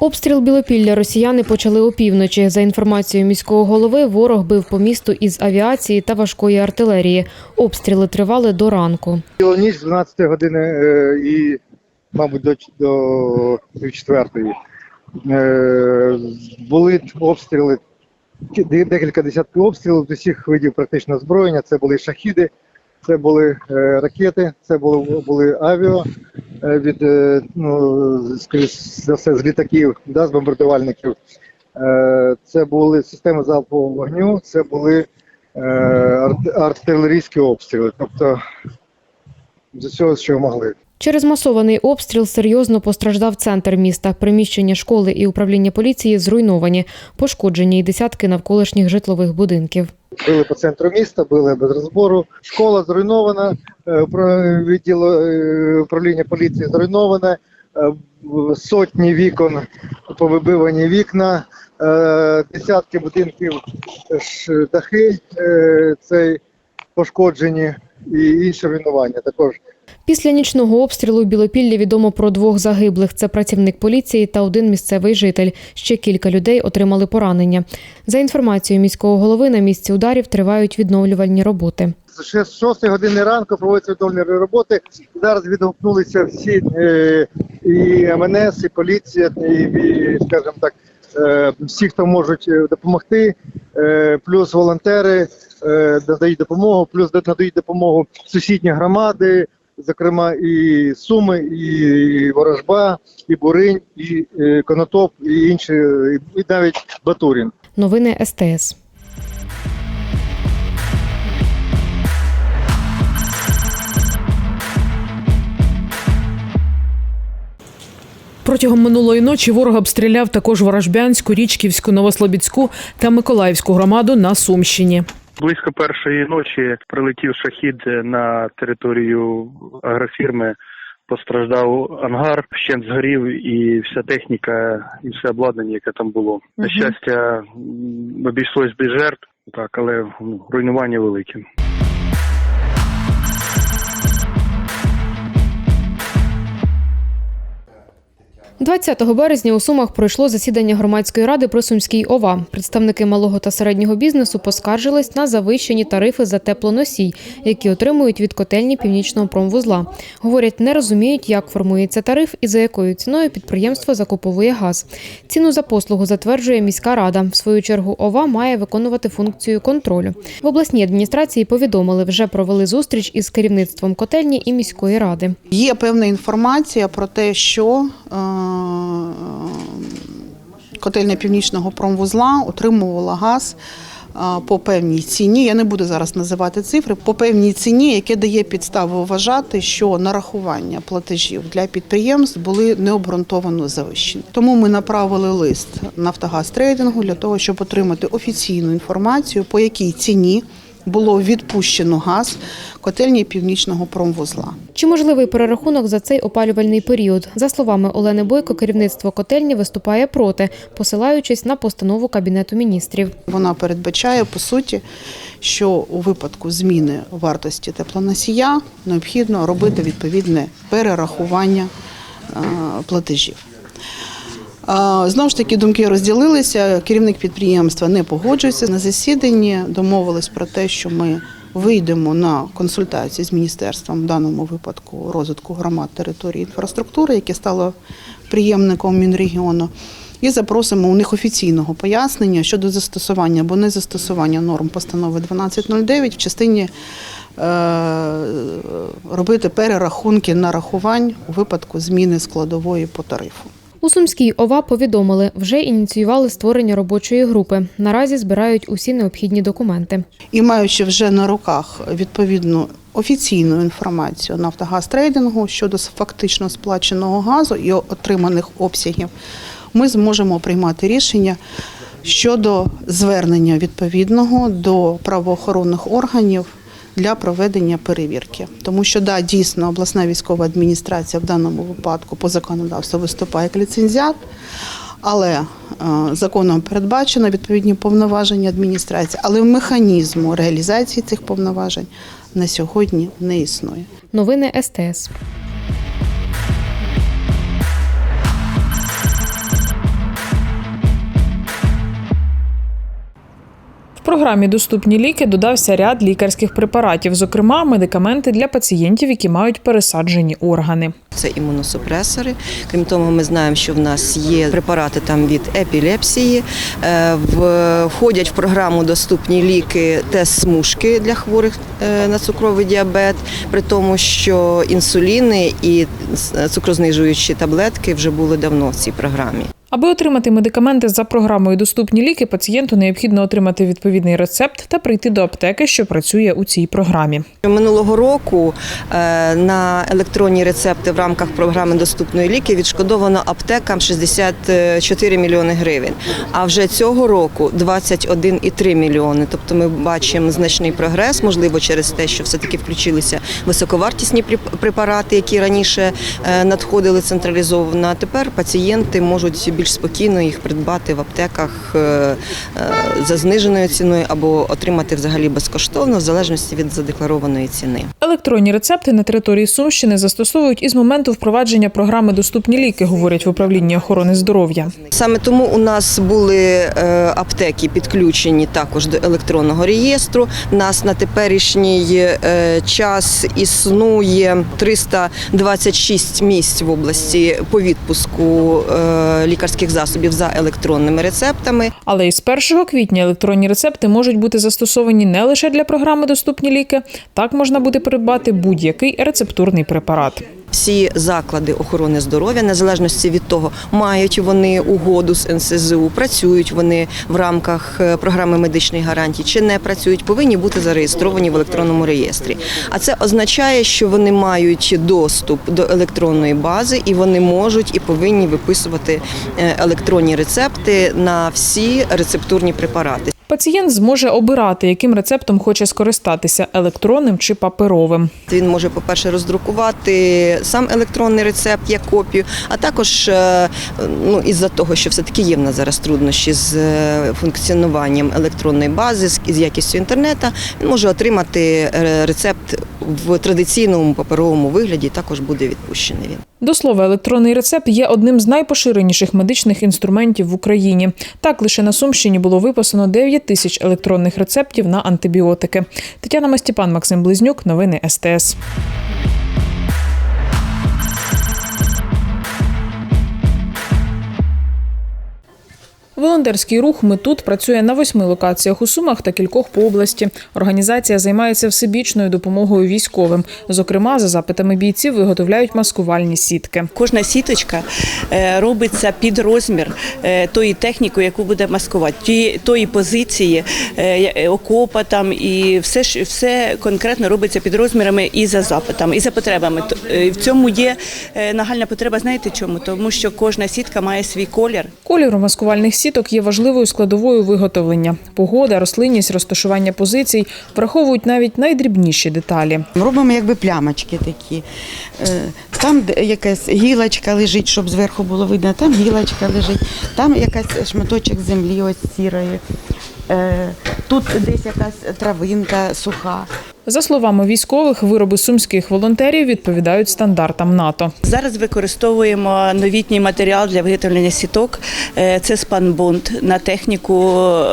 Обстріл Білопілля росіяни почали опівночі. За інформацією міського голови, ворог бив по місту із авіації та важкої артилерії. Обстріли тривали до ранку. Цілу ніч з 12 години е, і, мабуть, до, до півчетвертої. Е, були обстріли, декілька десятків обстрілів з усіх видів практично озброєння. Це були шахіди, це були е, ракети, це були, були авіо е, від е, ну, все з літаків, да, з бомбардувальників. Це були системи залпового вогню, це були арт- артилерійські обстріли. Тобто з усього, що могли. Через масований обстріл серйозно постраждав центр міста. Приміщення школи і управління поліції зруйновані, пошкоджені й десятки навколишніх житлових будинків. Били по центру міста, били без розбору. Школа зруйнована, е, відділ е, управління поліції зруйноване, е, сотні вікон повибивані вікна, десятки будинків дахи цей пошкоджені і інше руйнування також. Після нічного обстрілу в Білопіллі відомо про двох загиблих. Це працівник поліції та один місцевий житель. Ще кілька людей отримали поранення. За інформацією міського голови, на місці ударів тривають відновлювальні роботи. З 6 години ранку проводяться відновлені роботи. Зараз відгукнулися всі е, і МНС, і поліція, і, скажімо так, е, всі, хто можуть е, допомогти, плюс волонтери надають допомогу, плюс надають допомогу сусідні громади, зокрема і Суми, і Ворожба, і Буринь, і е, Конотоп, і інші, і навіть Батурін. Новини СТС. Протягом минулої ночі ворог обстріляв також Ворожбянську, Річківську, Новослобідську та Миколаївську громаду на Сумщині. Близько першої ночі прилетів шахід на територію агрофірми. Постраждав ангар, вщент згорів, і вся техніка, і все обладнання, яке там було. На щастя, обійшлось без жертв, так, але ну, руйнування велике. 20 березня у Сумах пройшло засідання громадської ради при Сумській ОВА. Представники малого та середнього бізнесу поскаржились на завищені тарифи за теплоносій, які отримують від котельні північного промвузла. Говорять, не розуміють, як формується тариф і за якою ціною підприємство закуповує газ. Ціну за послугу затверджує міська рада. В свою чергу ОВА має виконувати функцію контролю. В обласній адміністрації повідомили, вже провели зустріч із керівництвом котельні і міської ради. Є певна інформація про те, що е, котельня північного промвузла отримувала газ е, по певній ціні. Я не буду зараз називати цифри, по певній ціні, яке дає підставу вважати, що нарахування платежів для підприємств були необґрунтовано завищені. Тому ми направили лист Нафтогаз трейдингу для того, щоб отримати офіційну інформацію, по якій ціні було відпущено газ котельні північного промвузла. Чи можливий перерахунок за цей опалювальний період? За словами Олени Бойко, керівництво котельні виступає проти, посилаючись на постанову Кабінету міністрів. Вона передбачає по суті, що у випадку зміни вартості теплоносія необхідно робити відповідне перерахування е, платежів. Знову ж таки, думки розділилися. Керівник підприємства не погоджується на засіданні. Домовились про те, що ми вийдемо на консультації з міністерством в даному випадку розвитку громад території інфраструктури, яке стало приємником Мінрегіону. І запросимо у них офіційного пояснення щодо застосування або не застосування норм постанови 1209 в частині е, робити перерахунки нарахувань у випадку зміни складової по тарифу. У Сумській ОВА повідомили, вже ініціювали створення робочої групи. Наразі збирають усі необхідні документи. І маючи вже на руках відповідну офіційну інформацію Нафтогаз трейдингу щодо фактично сплаченого газу і отриманих обсягів, ми зможемо приймати рішення щодо звернення відповідного до правоохоронних органів для проведення перевірки. Тому що да, дійсно обласна військова адміністрація в даному випадку по законодавству виступає як ліцензіат, але е, законом передбачено відповідні повноваження адміністрації, але механізму реалізації цих повноважень на сьогодні не існує. Новини СТС. Програмі Доступні ліки додався ряд лікарських препаратів, зокрема медикаменти для пацієнтів, які мають пересаджені органи. Це імуносупресори. Крім того, ми знаємо, що в нас є препарати там від епілепсії. Е, Входять в програму доступні ліки тест смужки для хворих е, на цукровий діабет, при тому, що інсуліни і е, цукрознижуючі таблетки вже були давно в цій програмі. Аби отримати медикаменти за програмою Доступні ліки, пацієнту необхідно отримати відповідний рецепт та прийти до аптеки, що працює у цій програмі. Минулого року е, на електронні рецепти в рамках програми Доступної ліки відшкодовано аптекам 64 мільйони гривень. А вже цього року 21,3 мільйони. Тобто ми бачимо значний прогрес, можливо, через те, що все-таки включилися високовартісні преп- препарати, які раніше е, надходили централізовано. А тепер пацієнти можуть більш спокійно їх придбати в аптеках е, е, за зниженою ціною або отримати взагалі безкоштовно, в залежності від задекларованої ціни. Електронні рецепти на території Сумщини застосовують із моменту впровадження програми Доступні ліки, говорять в управлінні охорони здоров'я. Саме тому у нас були е, аптеки підключені також до електронного реєстру. У нас на теперішній час існує 326 місць в області по відпуску е, лікарських засобів за електронними рецептами. Але із 1 квітня електронні рецепти можуть бути застосовані не лише для програми Доступні ліки. Так можна буде придбати будь-який рецептурний препарат. Всі заклади охорони здоров'я, незалежності від того, мають вони угоду з НСЗУ, працюють вони в рамках е, програми медичних гарантій чи не працюють, повинні бути зареєстровані в електронному реєстрі. А це означає, що вони мають доступ до електронної бази і вони можуть і повинні виписувати е, електронні рецепти на всі рецептурні препарати. Пацієнт зможе обирати, яким рецептом хоче скористатися електронним чи паперовим. Він може, по-перше, роздрукувати сам електронний рецепт як копію, а також е, ну, із-за того, що все-таки є в нас зараз труднощі з е, функціонуванням електронної бази, з якістю інтернету, він може отримати е, рецепт в традиційному паперовому вигляді, також буде відпущений він. До слова, електронний рецепт є одним з найпоширеніших медичних інструментів в Україні. Так лише на Сумщині було виписано 9 тисяч електронних рецептів на антибіотики. Тетяна Мастіпан, Максим Близнюк, новини СТС. Волонтерський рух Ми тут працює на восьми локаціях у Сумах та кількох по області. Організація займається всебічною допомогою військовим. Зокрема, за запитами бійців виготовляють маскувальні сітки. Кожна сіточка е, робиться під розмір е, тої техніки, яку буде маскувати, тої, позиції е, окопа там і все все конкретно робиться під розмірами і за запитами, і за потребами. В цьому є нагальна потреба. Знаєте чому? Тому що кожна сітка має свій колір. Колір у маскувальних сіток є важливою складовою виготовлення. Погода, рослинність, розташування позицій враховують навіть найдрібніші деталі. Робимо якби плямочки такі. Е, Там якась гілочка лежить, щоб зверху було видно, там гілочка лежить, там якась шматочок землі ось сірої. Е, Тут десь якась травинка суха. За словами військових, вироби сумських волонтерів відповідають стандартам НАТО. Зараз використовуємо новітній матеріал для виготовлення сіток. Е, Це спанбунт. На техніку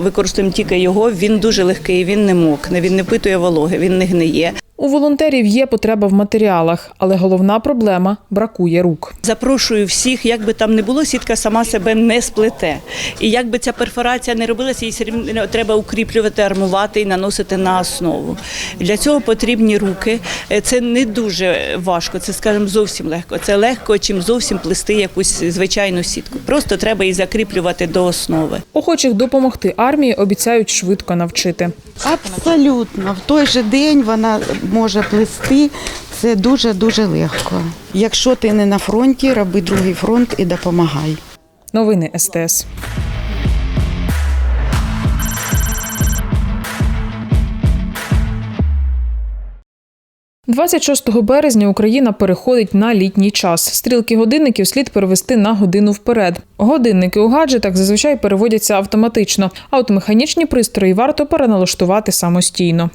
використовуємо тільки його. Він дуже легкий, він не мокне, він не питує вологи, він не гниє. У волонтерів є потреба в матеріалах, але головна проблема бракує рук. Запрошую всіх, як би там не було, сітка сама себе не сплете. І як би ця перфорація не робилася, її все рівно треба укріплювати, армувати і наносити на основу. Для цього потрібні руки. Е, Це не дуже важко, це, скажімо, зовсім легко. Це легко, чим зовсім плести якусь звичайну сітку. Просто треба її закріплювати до основи. Охочих допомогти армії обіцяють швидко навчити. Абсолютно. В той же день вона може плести, це дуже-дуже легко. Якщо ти не на фронті, роби другий фронт і допомагай. Новини СТС. 26 березня Україна переходить на літній час. Стрілки годинників слід перевести на годину вперед. Годинники у гаджетах зазвичай переводяться автоматично, а от механічні пристрої варто переналаштувати самостійно.